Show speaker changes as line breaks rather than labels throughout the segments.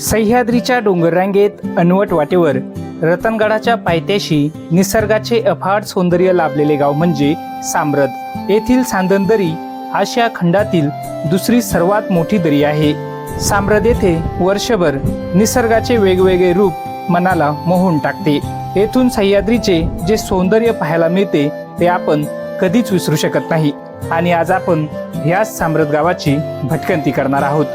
सह्याद्रीच्या डोंगररांगेत अनवट वाटेवर रतनगडाच्या पायथ्याशी निसर्गाचे अफाट सौंदर्य लाभलेले गाव म्हणजे साम्रद येथील सांदन आशिया खंडातील दुसरी सर्वात मोठी दरी आहे. साम्रद येथे वर्षभर निसर्गाचे वेगवेगळे रूप मनाला मोहून टाकते. येथून सह्याद्रीचे जे सौंदर्य पाहायला मिळते ते आपण कधीच विसरू शकत नाही. आणि आज आपण ह्याच साम्रद गावाची भटकंती करणार आहोत.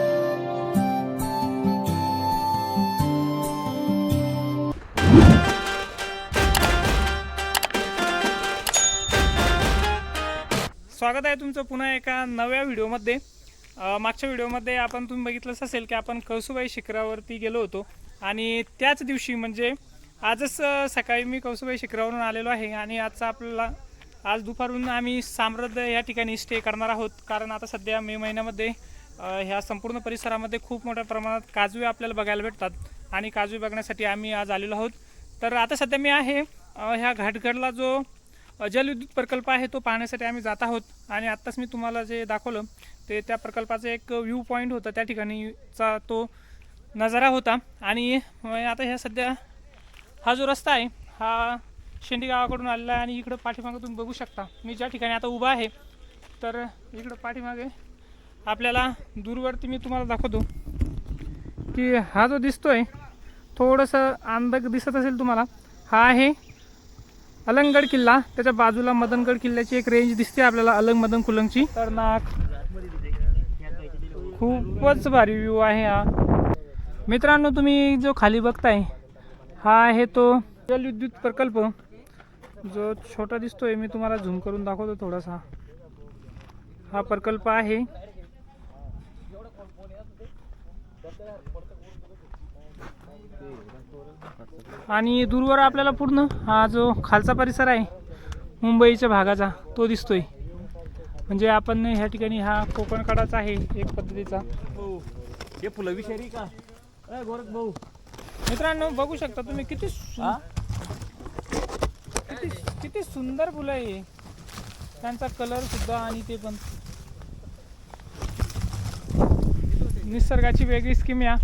स्वागत आहे तुमचं पुन्हा एका नव्या व्हिडिओमध्ये. मागच्या व्हिडिओमध्ये आपण तुम्ही बघितलंच असेल की आपण कळसुबाई शिखरावरती गेलो होतो. आणि त्याच दिवशी म्हणजे आजच सकाळी मी कळसुबाई शिखरावरून आलेलो आहे आणि आजचा आपल्याला आज दुपारून आम्ही साम्रद या ठिकाणी स्टे करणार आहोत. कारण आता सध्या मे महिन्यामध्ये ह्या संपूर्ण परिसरामध्ये खूप मोठ्या प्रमाणात काजवे आपल्याला बघायला भेटतात. आणि काजवे बघण्यासाठी आम्ही आज आलेलो आहोत. तर आता सध्या मी आहे ह्या घाटगडला जो जलविद्युत प्रकल्प आहे तो पाहण्यासाठी आम्ही जात आहोत. आणि आत्ताच मी तुम्हाला जे दाखवलं ते त्या प्रकल्पाचं एक व्ह्यू पॉईंट होतं त्या ठिकाणीचा तो नजारा होता. आणि आता ह्या सध्या हा जो रस्ता आहे हा शेंडी गावाकडून आलेला आहे आणि इकडं पाठीमागं तुम्ही बघू शकता. मी ज्या ठिकाणी आता उभा आहे तर इकडं पाठीमागे आपल्याला दूरवरती मी तुम्हाला दाखवतो की हा जो दिसतोय थोडंसं अंधक दिसत असेल तुम्हाला हा आहे अलंगड किल्ला. त्याच्या बाजूला मदनगड किल्ल्याची एक रेंज दिसते आपल्याला अलंग मदन कुलंगची. तर नाक खूपच भारी व्ह्यू आहे हा. मित्रांनो तुम्ही जो खाली बघताय हा आहे तो जलविद्युत प्रकल्प. जो छोटा दिसतोय मी तुम्हाला झूम करून दाखवतो थोडासा. हा प्रकल्प आहे. आणि दूरवर आपल्याला पूर्ण हा जो खालचा परिसर आहे मुंबईच्या भागाचा तो दिसतोय. म्हणजे आपण ह्या ठिकाणी हा कोकण कडाचा आहे एक पद्धतीचा.
हे. फुलं विषारी का? गोरख भाऊ.
मित्रांनो बघू शकता तुम्ही किती
हा?
किती किती सुंदर फुलं आहे त्यांचा कलर सुद्धा आणि ते पण. निसर्गाची वेगळी स्कीम या.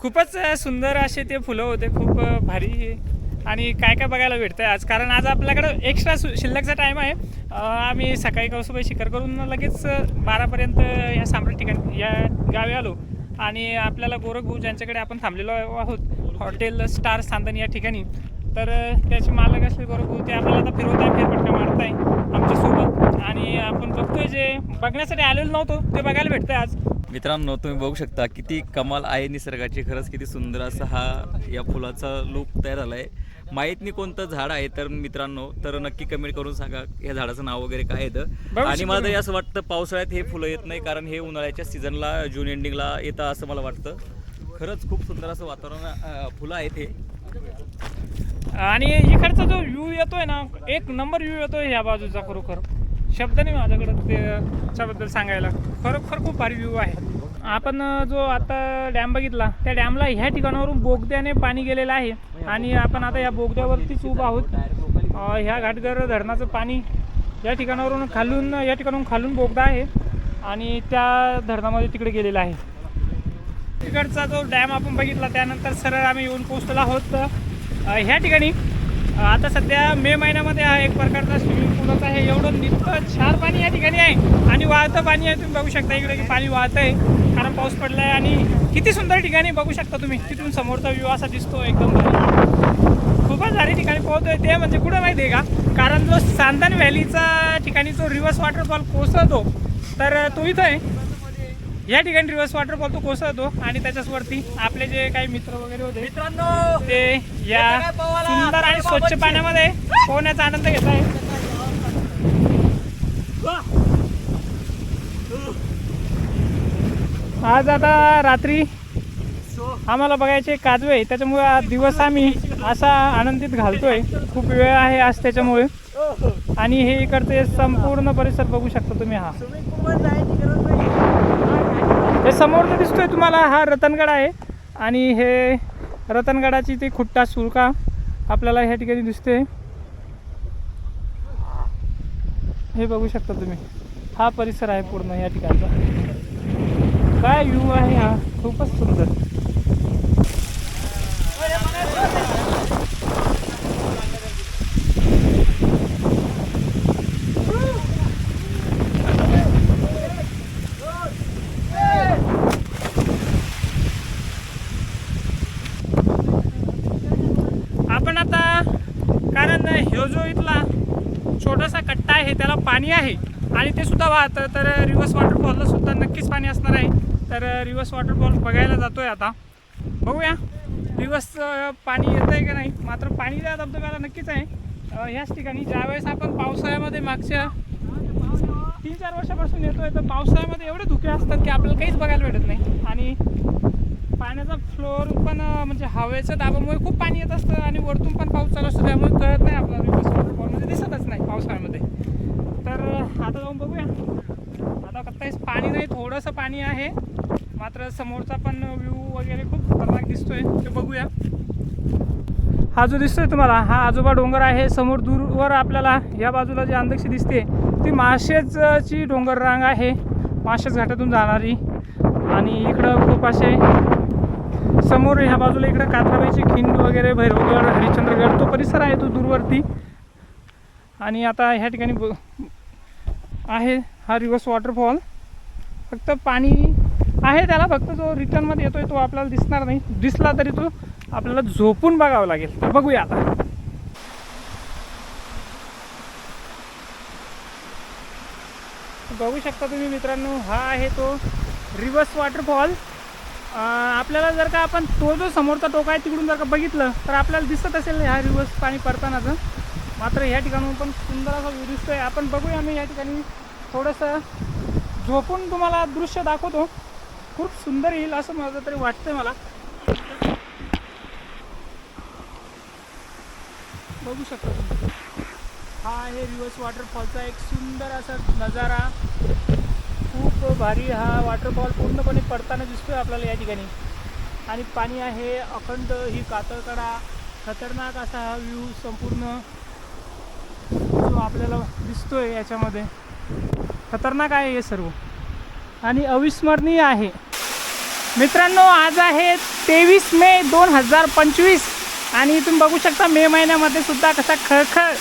खूपच सुंदर असे ते फुलं होते खूप भारी. आणि काय काय बघायला भेटतं आज? कारण आज आपल्याकडं एक्स्ट्रा शिल्लकचा टाईम आहे. आम्ही सकाळी कौसुबाई शिखर करून लगेच बारापर्यंत या साम्राट ठिकाणी या गावी आलो. आणि आपल्याला गोरखभाऊ ज्यांच्याकडे आपण थांबलेलो आहोत हॉटेल स्टार सांदन या ठिकाणी तर त्याचे मालक असले गोरखभाऊ ते आपल्याला आता फिरवत आहे फेरफटका मारत आहे आमच्यासोबत. आणि आपण बघतोय जे बघण्यासाठी आलेलो नव्हतो ते बघायला भेटतं आज.
मित्रांनो तुम्ही बघू शकता किती कमाल आहे निसर्गाची. खरंच किती सुंदर असा हा या फुलाचा लूक तयार झाला आहे माहीत नाही कोणतं झाड आहे तर मित्रांनो तर नक्की कमेंट करून सांगा या झाडाचं नाव वगैरे काय येतं आणि मला तरी. असं वाटतं पावसाळ्यात हे फुलं येत नाही कारण हे उन्हाळ्याच्या सीझनला जून एंडिंगला येतं असं मला वाटतं. खरंच खूप सुंदर असं वातावरण फुलं आहेत हे.
आणि इकडचा जो व्ह्यू येतोय ना एक नंबर व्ह्यू येतोय या बाजूचा खरोखर. शब्द नाही माझ्याकडं त्याच्याबद्दल त्याबद्दल सांगायला. खरोखर खूप भारी व्ह्यू आहे. आपण जो आता डॅम बघितला त्या डॅमला ह्या ठिकाणावरून बोगद्याने पाणी गेलेलं आहे. आणि आपण आता या बोगद्यावरतीच उभा आहोत. ह्या घाटगर धरणाचं पाणी या ठिकाणावरून खालून या ठिकाणाहून खालून बोगदा आहे. आणि त्या धरणामध्ये तिकडे गेलेला आहे. तिकडचा जो डॅम आपण बघितला त्यानंतर सरळ आम्ही येऊन पोचलेला आहोत. ह्या ठिकाणी आता सध्या मे महिन्यामध्ये हा एक प्रकारचा स्विमिंग पूलच आहे. एवढं नितकं छान पाणी या ठिकाणी आहे. आणि वाहतं पाणी आहे तुम्ही बघू शकता इकडे की पाणी वाहतं आहे कारण पाऊस पडला आहे आणि किती सुंदर ठिकाणी बघू शकता तुम्ही. तिथून समोरचा व्ह्यू असा दिसतो एकदम खूपच सारे ठिकाणी पोहतोय ते म्हणजे कुठं माहिती आहे का? कारण जो सांदन व्हॅलीचा ठिकाणी जो रिव्हर्स वॉटरफॉल कोसळतो तर तो इथं आहे. या ठिकाणी रिव्हर्स वॉटरफॉल तो कोसळतो आणि त्याच्याच वरती आपले जे काही मित्र वगैरे होते
मित्रांनो
ते या सुंदर आणि स्वच्छ पाण्यामध्ये पोहण्याचा आनंद घेत आहे. आज आता रात्री आम्हाला बघायचे काजवे आहे, त्याच्यामुळे आज दिवस आम्ही असा आनंदित घालतोय. खूप वेळ आहे आज त्याच्यामुळे. आणि हे इकडचे संपूर्ण परिसर बघू शकता तुम्ही हा. हे समोर तर दिसतोय तुम्हाला हा रतनगड आहे. आणि हे रतनगडाची ती खुट्टा सुरका आपल्याला ह्या ठिकाणी दिसते. हे बघू शकता तुम्ही. हा परिसर आहे पूर्ण या ठिकाणचा. काय व्ह्यू आहे हा? खूपच सुंदर आपण आता कारण ह्यो जो इथला छोटासा कट्टा आहे त्याला पाणी आहे. आणि ते सुद्धा वाहतं. तर रिव्हर्स वॉटरफॉलला सुद्धा नक्कीच पाणी असणार आहे. तर रिव्हर्स वॉटरफॉल बघायला जातो आहे आता. बघूया. रिव्हर्स पाणी येतं आहे का नाही? मात्र पाणी त्या धबधब्याला नक्कीच आहे. ह्याच ठिकाणी ज्यावेळेस आपण पावसाळ्यामध्ये मागच्या तीन चार वर्षापासून येतोय तर पावसाळ्यामध्ये एवढे धुके असतात की आपल्याला काहीच बघायला भेटत नाही. आणि पाण्याचा फ्लोअर पण म्हणजे हवेच्या दाबामुळे खूप पाणी येत असतं आणि वरतून पण पाऊस चालू असतो त्यामुळे कळत नाही आपल्याला. म्हणजे दिसतच नाही पावसाळ्यामध्ये. तर आता जाऊन बघूया. आता काहीच पाणी नाही थोडंसं पाणी आहे. मात्र समोरचा पण व्ह्यू वगैरे खूप खतरनाक दिसतोय. ते बघूया. हा जो दिसतोय तुम्हाला हा आजोबा डोंगर आहे. समोर दूरवर आपल्याला या बाजूला जी अंधक्षी दिसते ती माशेजची डोंगर रांग आहे. माशेज घाटातून जाणारी. आणि इकडं खूप असे समोर ह्या बाजूला इकडं कात्राबाईची खिंड वगैरे भैरवगड हरिश्चंद्रगड तो परिसर आहे तो दूरवरती. आणि आता ह्या ठिकाणी ब- आहे हा रिव्हर्स वॉटरफॉल फक्त पाणी आहे त्याला फक्त जो रिटर्नमध्ये येतोय तो आपल्याला दिसणार नाही. दिसला तरी तो आपल्याला झोपून बघावं लागेल. तर बघूया आता. बघू शकता तुम्ही मित्रांनो हा आहे तो रिव्हर्स वॉटरफॉल आपल्याला जर का आपण तो जो समोरचा टोक आहे तिकडून जर का बघितलं तर आपल्याला दिसत असेल ह्या रिव्हर्स पाणी पडतानाचं. मात्र ह्या ठिकाणून पण सुंदर असा व्ह्यू आहे आपण बघूया आम्ही या ठिकाणी थोडंसं झोपून तुम्हाला दृश्य दाखवतो. खूप सुंदर येईल असं माझं तरी वाटतंय मला. बघू शकता तुम्ही. हा आहे रिव्हर्स वॉटरफॉलचा एक सुंदर असा नजारा. खूप भारी हा वॉटरफॉल पूर्णपणे पडताना दिसतोय आपल्याला या ठिकाणी. आणि पाणी आहे अखंड ही कातळकडा. खतरनाक असा हा व्ह्यू संपूर्ण जो आपल्याला दिसतोय याच्यामध्ये. खतरनाक आहे हे सर्व. आणि अविस्मरणीय आहे. मित्रांनो आज आहे तेवीस मे दोन हजार पंचवीस. आणि तुम्ही बघू शकता मे महिन्यामध्ये सुद्धा कसा खळखळ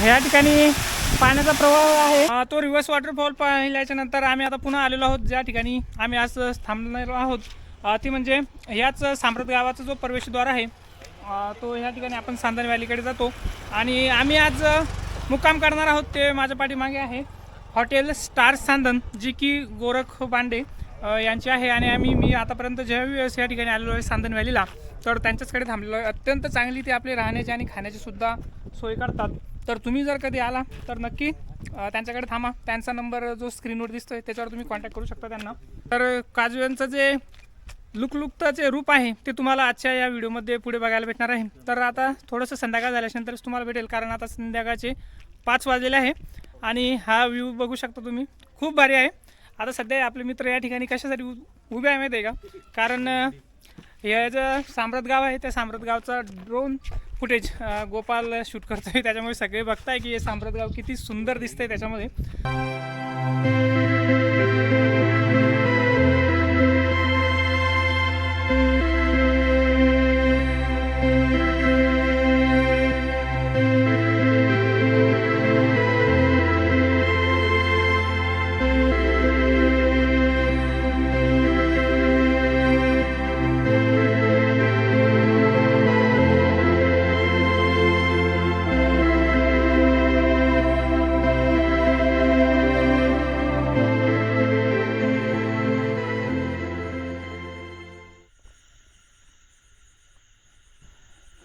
ह्या ठिकाणी पाण्याचा प्रवाह आहे. तो रिव्हर्स वॉटरफॉल पाहिल्याच्या नंतर आम्ही आता पुन्हा आलेलो आहोत. ज्या ठिकाणी आम्ही आज थांबणार आहोत. ती म्हणजे ह्याच सांप्रत गावाचा जो प्रवेशद्वार आहे तो ह्या ठिकाणी आपण सांदण व्हॅलीकडे जातो. आणि आम्ही आज मुक्काम करणार आहोत. ते माझ्या पाठीमागे आहे. हॉटेल स्टार सांदन जी की गोरख बांडे यांची आहे. आणि आम्ही मी आतापर्यंत ज्या वेळेस या ठिकाणी आलेलो आहे सांदण व्हॅलीला तर त्यांच्याचकडे थांबलेलो आहे. अत्यंत चांगली ते आपले राहण्याची आणि खाण्याची सुद्धा सोय करतात. तर तुम्ही जर कधी आला तर नक्की त्यांच्याकडे थांबा. त्यांचा नंबर जो स्क्रीनवर दिसतोय त्याच्यावर तुम्ही कॉन्टॅक्ट करू शकता त्यांना. तर काजू यांचं जे लुकलुकताचे रूप आहे ते तुम्हाला आजच्या या व्हिडिओमध्ये पुढे बघायला भेटणार आहे. तर आता थोडंसं संध्याकाळ झाल्याच्यानंतरच तुम्हाला भेटेल कारण आता संध्याकाळचे पाच वाजलेले आहे. आणि हा व्ह्यू बघू शकता तुम्ही. खूप भारी आहे. आता सध्या आपले मित्र या ठिकाणी कशासाठी उ- उभे आहे माहिती आहे का? कारण हे जे साम्राट गाव आहे त्या साम्राट गावचा ड्रोन फुटेज गोपाल शूट करतोय. त्याच्यामुळे सगळे बघताय की हे साम्राट गाव किती सुंदर दिसतंय त्याच्यामध्ये.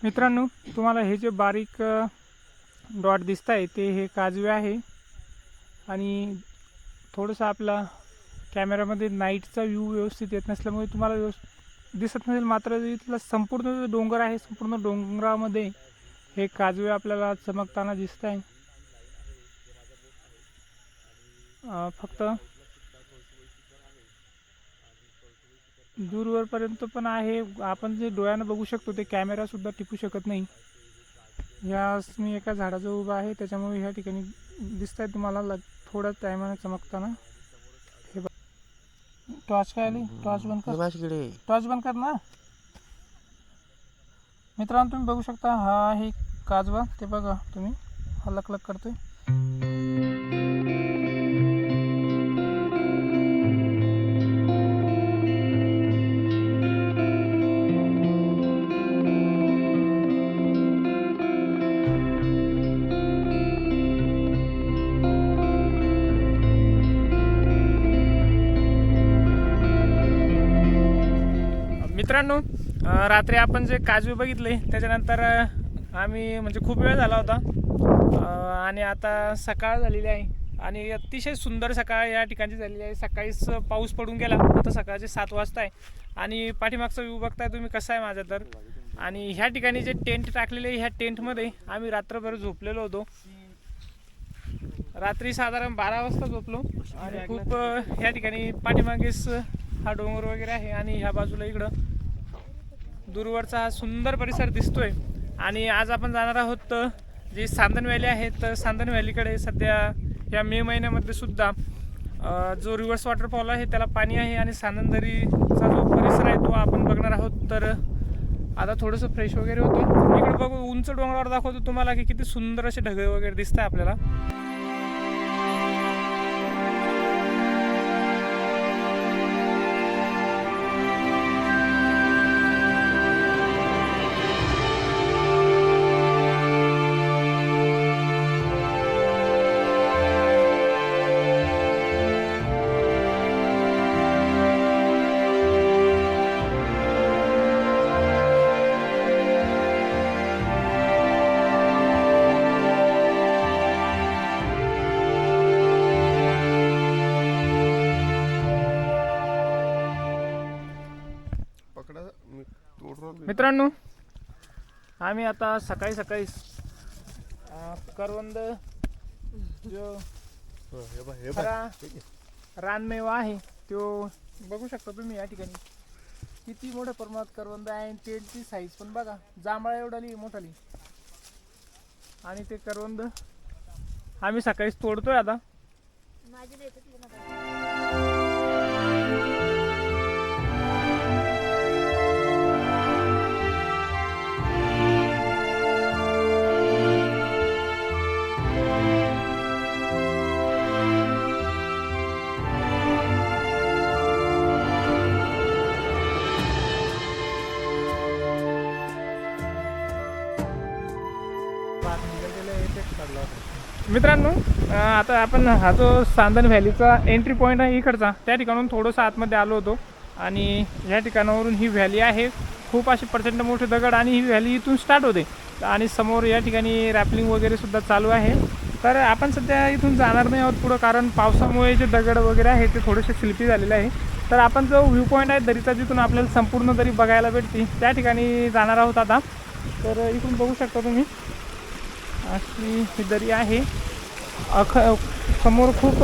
मित्रांनो तुम्हाला हे जे बारीक डॉट दिसत आहे ते हे काजवे आहे. आणि थोडंसं आपला कॅमेरामध्ये नाईटचा व्ह्यू व्यवस्थित येत नसल्यामुळे तुम्हाला व्यवस्थ दिसत नसेल मात्र इथला संपूर्ण जो डोंगर आहे संपूर्ण डोंगरामध्ये हे काजवे आपल्याला चमकताना दिसत आहे फक्त दूरवरपर्यंत पण आहे. आपण जे डोळ्यानं बघू शकतो ते कॅमेरा सुद्धा टिपू शकत नाही. या मी एका झाडाजवळ उभा आहे. त्याच्यामुळे ह्या ठिकाणी दिसत आहे तुम्हाला लग थोड्या टायमाने चमकताना. हे बघ. टॉर्च काय आली? टॉर्च बंद कर. टॉर्च बंद कर ना. मित्रांनो तुम्ही बघू शकता हा आहे काजवा. ते बघा तुम्ही. हा लकलक करतोय. मित्रांनो रात्री आपण जे काजू बघितले त्याच्यानंतर आम्ही म्हणजे खूप वेळ झाला होता. आणि आता सकाळ झालेली आहे. आणि अतिशय सुंदर सकाळ या ठिकाणची झालेली आहे. सकाळीच पाऊस पडून गेला. आता सकाळचे सात वाजता आहे. आणि पाठीमागचा व्ह्यू बघताय तुम्ही कसा आहे माझा तर. आणि ह्या ठिकाणी जे टेंट टाकलेले ह्या टेंटमध्ये आम्ही रात्रभर झोपलेलो होतो. रात्री साधारण बारा वाजता झोपलो. आणि खूप ह्या ठिकाणी पाठीमागेच हा डोंगर वगैरे आहे. आणि ह्या बाजूला इकडं दूरवरचा हा सुंदर परिसर दिसतोय. आणि आज आपण जाणार आहोत जी सांदन व्हॅली आहे तर सांदन व्हॅलीकडे सध्या या मे महिन्यामध्ये सुद्धा जो रिव्हर्स वॉटरफॉल आहे त्याला पाणी आहे आणि सांदणदरीचा जो परिसर आहे तो आपण बघणार आहोत. तर आता थोडंसं फ्रेश वगैरे होतो. इकडे बघू उंच डोंगरावर दाखवतो तुम्हाला की किती सुंदर असे ढगे वगैरे दिसत आहे आपल्याला. मित्रांनो आम्ही आता सकाळी सकाळी करवंद जो
हे
खरा रानमेवा आहे तो बघू शकता तुम्ही या ठिकाणी. किती मोठ्या प्रमाणात करवंद आहे आणि तेलची साईज पण बघा. जांभळा एवढाली मोठाली. आणि ते करवंद आम्ही सकाळीच तोडतोय आता. मित्रांनो आता आपण हा जो सांदन व्हॅलीचा एंट्री पॉईंट आहे इकडचा त्या ठिकाणून थोडंसं आतमध्ये आलो होतो. आणि या ठिकाणावरून ही व्हॅली आहे. खूप अशी प्रचंड मोठे दगड आणि ही व्हॅली इथून स्टार्ट होते. आणि समोर या ठिकाणी रॅपलिंग वगैरे सुद्धा चालू आहे. तर आपण सध्या इथून जाणार नाही आहोत पुढं कारण पावसामुळे जे दगड वगैरे आहे ते थोडेसे स्लिपी झालेले आहे. तर आपण जो व्ह्यू पॉईंट आहे दरीचा जिथून आपल्याला संपूर्ण दरी बघायला भेटते त्या ठिकाणी जाणार आहोत आता. तर इथून बघू शकता तुम्ही. अशी ही दरी आहे. अख समोर खूप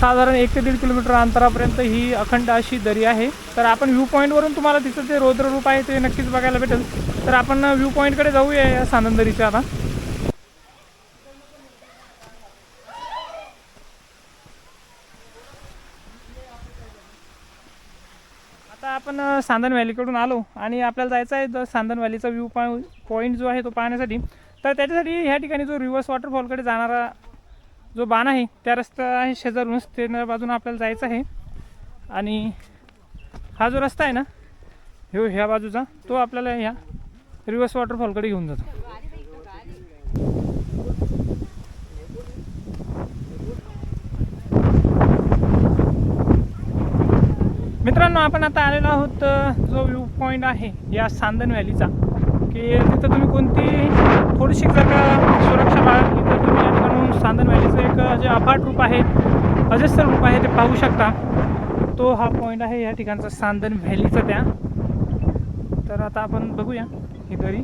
साधारण एक ते दीड किलोमीटर अंतरापर्यंत ही अखंड अशी दरी आहे. तर आपण व्ह्यू पॉईंटवरून तुम्हाला तिचं जे रौद्ररूप आहे ते नक्कीच बघायला भेटेल. तर आपण व्ह्यू पॉईंटकडे जाऊया या सानंदरीच्या आता. आता आपण अ, सांदन व्हॅलीकडून आलो आणि आपल्याला जायचं आहे द- सांदन व्हॅलीचा व्ह्यू पॉईंट जो आहे तो पाहण्यासाठी. तर त्याच्यासाठी ह्या ठिकाणी जो रिव्हर्स वॉटरफॉलकडे जाणारा जो बाण आहे त्या रस्ता आहे शेजारूनच त्या बाजूने आपल्याला जायचं आहे. आणि हा जो रस्ता आहे ना ह्यो ह्या बाजूचा तो आपल्याला ह्या रिव्हर्स वॉटरफॉलकडे घेऊन जातो. मित्रांनो आपण आता आलेलो आहोत जो व्ह्यू पॉईंट आहे या सांदन व्हॅलीचा की तिथं तुम्ही कोणती थोडीशी जर का सुरक्षा बाळगली तर तुम्ही या ठिकाणून सांदन व्हॅलीचं एक जे अफाट रूप आहे अजस्तर रूप आहे ते पाहू शकता. तो हा पॉईंट आहे या ठिकाणचा सांदन व्हॅलीचा त्या. तर आता आपण बघूया ही दरी.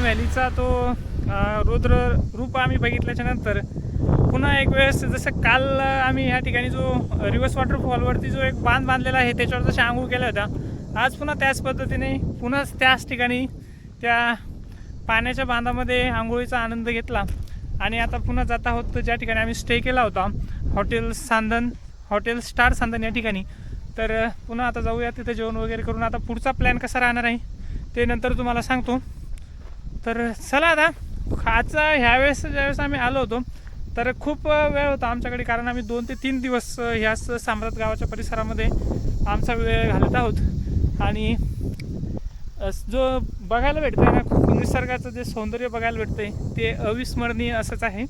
चांदण व्हॅलीचा तो रुद्र रूप आम्ही बघितल्याच्या नंतर पुन्हा एक वेळेस जसं काल आम्ही ह्या ठिकाणी जो रिव्हर्स वॉटरफॉलवरती जो एक बांध बांधलेला आहे त्याच्यावर जशा आंघोळ केल्या होत्या आज पुन्हा त्याच पद्धतीने पुन्हा त्याच ठिकाणी त्या पाण्याच्या बांधामध्ये आंघोळीचा आनंद घेतला. आणि आता पुन्हा जात आहोत ज्या ठिकाणी आम्ही स्टे केला होता hotel Sandhan hotel star Sandhan या ठिकाणी. तर पुन्हा आता जाऊया तिथे जेवण वगैरे करून. आता पुढचा प्लॅन कसा राहणार आहे ते नंतर तुम्हाला सांगतो. तर चला आता. आजचा ह्यावेळेस ज्यावेळेस आम्ही आलो होतो तर खूप वेळ होता आमच्याकडे कारण आम्ही दोन ते तीन दिवस ह्याच साम्राट गावाच्या परिसरामध्ये आमचा वेळ घालत आहोत. आणि जो बघायला भेटतं ना खूप निसर्गाचं जे सौंदर्य बघायला भेटतं ते अविस्मरणीय असंच आहे.